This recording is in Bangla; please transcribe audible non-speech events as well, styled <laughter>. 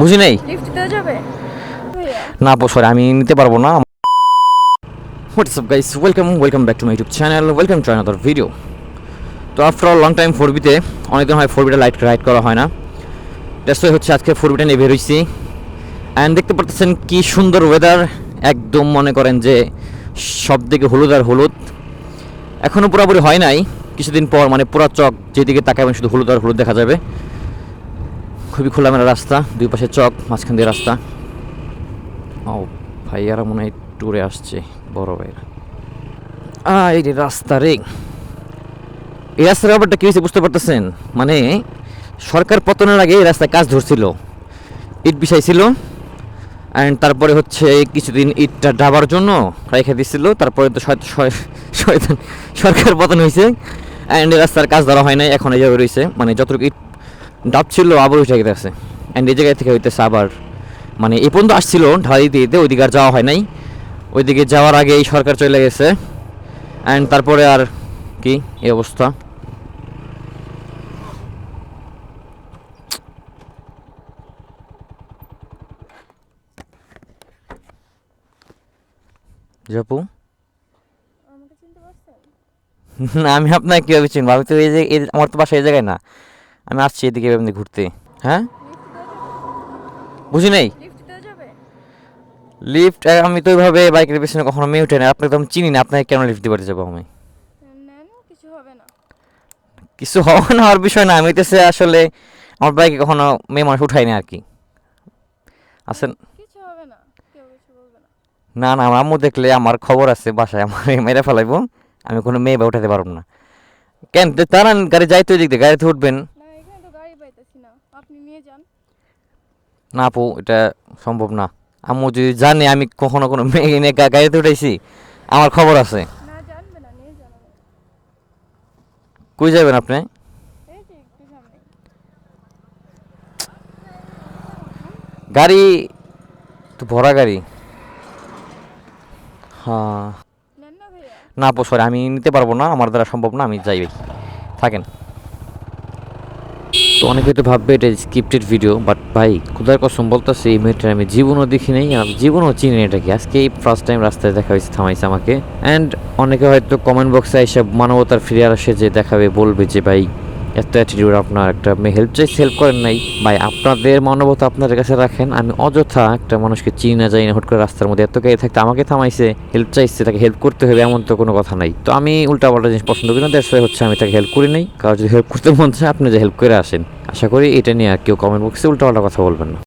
বুঝি নাই? না আপু সরি আমি নিতে পারব না। What's up guys welcome welcome back to my YouTube channel welcome to another video তো after all long time for বিতে অনেকদিন হয় ফোর বিটা লাইট রাইড করা হয় না। দ্যাটস ওয়াই হচ্ছে আজকে ফোর বিটা নিয়ে বেরোইছি অ্যান্ড দেখতে পাচ্ছেন কি সুন্দর ওয়েদার একদম মনে করেন যে সব দিকে হলুদ আর হলুদ। এখনও পুরোপুরি হয় নাই। কিছুদিন পর মানে পুরা চক যেদিকে তাকাবেন শুধু হলুদ আর হলুদ দেখা যাবে। খুবই খোলামেলা রাস্তা, দুই পাশে চক, মাঝখান দিয়ে রাস্তা। ও, ভাইয়ারা মনে হয় ট্যুরে আসছে, বড় ভাইরা। আ এই যে রাস্তা রে। এই রাস্তার ব্যাপারটা কি হয়েছে বুঝতে পারতেছেন? মানে সরকার পতনের আগে এই রাস্তায় কাজ ধরছিল। ইট বিছাইছিল অ্যান্ড তারপরে হচ্ছে কিছুদিন ইটটা ডাবার জন্য রেখে দিছিল, তারপরে তো সরকার পতন হয়েছে অ্যান্ড রাস্তার কাজ ধরা হয় নাই, এখন এইভাবে রয়েছে। মানে যতটুকু ইট ডাব ছিল আবার উঠে গেছে। অ্যান্ড এই জায়গায় থেকে হইতেছে আবার মানে এ পর্যন্ত আসছিল দিয়ে দিতে ওইদিকে আর যাওয়া হয় নাই। ওইদিকে যাওয়ার আগে এই সরকার চলে গেছে। অ্যান্ড তারপরে আর কি এই অবস্থা। জাপু <laughs> না আমি আপনাকে কীভাবে চিনবো? আমি তো এই যে আমার তো বাসা এই জায়গায় না। আমি আসছি এদিকে এমনি ঘুরতে। হ্যাঁ? বুঝি নাই? লিফট আমি তো ওইভাবে বাইকের পেছনে কখনো মেয়ে উঠে না আপনাকে তো আমি চিনি না। আপনাকে কেন লিফট দিতে যাব আমি? কিছু হবে না। হওয়ার বিষয় না আমি হইতেছে আসলে আমার বাইকে কখনো মেয়ে মানুষ উঠাই না আর কি। আসেন না। না। আমার আম্মু দেখলে আমার খবর আছে বাসায় আমার মেরে ফেলাইবো। আমি কোনো মেয়ে বা উঠাতে পারব না। কেন? তারা গাড়ি যাইতে ওই দিক দিয়ে গাড়িতে উঠবেন না এখানে তো গাড়ি পাইতেছি না আপনি নিয়ে যান। না আপু এটা সম্ভব না। আম্মু যদি জানে আমি কখনো কোনো মেয়ে গাড়িতে উঠাইছি আমার খবর আছে। না জানবে না নিয়ে যান কই যাবেন আপনি? এই যে একটু সামনে। গাড়ি তো ভরা গাড়ি। হ্যাঁ। নেন না ভাইয়া। না আপু সরি আমি নিতে পারব না আমার দ্বারা সম্ভব না আমি যাই। থাকেন। তো অনেকে তো ভাববে এটা স্ক্রিপ্টেড ভিডিও বাট ভাই, খুদার কসম বলতেছে, এই মেয়েটা আমি জীবনও দেখি নাই আমি জীবনও চিনি এটাকে। আজকে এই ফার্স্ট টাইম রাস্তায় দেখা হয়েছে, থামাইছে আমাকে। অ্যান্ড অনেকে হয়তো কমেন্ট বক্সে এসে মানবতার ফিরে আসে যে দেখাবে, বলবে যে ভাই এত অ্যাটিটিউড আপনার একটা মেয়ে হেল্প চাই হেল্প করেন নাই, ভাই আপনাদের মানবতা আপনাদের কাছে রাখেন, আমি অযথা একটা মানুষকে চিনি না যাই না, হুট করে রাস্তার মধ্যে এত গাড়ি থাকতে আমাকে থামাইছে হেল্প চাইছে, তাকে হেল্প করতে হবে এমন তো কোনো কথা নাই। তো আমি উল্টাপাল্টা জিনিস পছন্দ করি না দেশ হচ্ছে আমি তাকে হেল্প করি নাই। কারও যদি হেল্প করতে মন চায়, আপনি যে হেল্প করে আসেন। আশা করি এটা নিয়ে আর কেউ কমেন্ট বক্সে উল্টাপাল্টা কথা বলবেন না।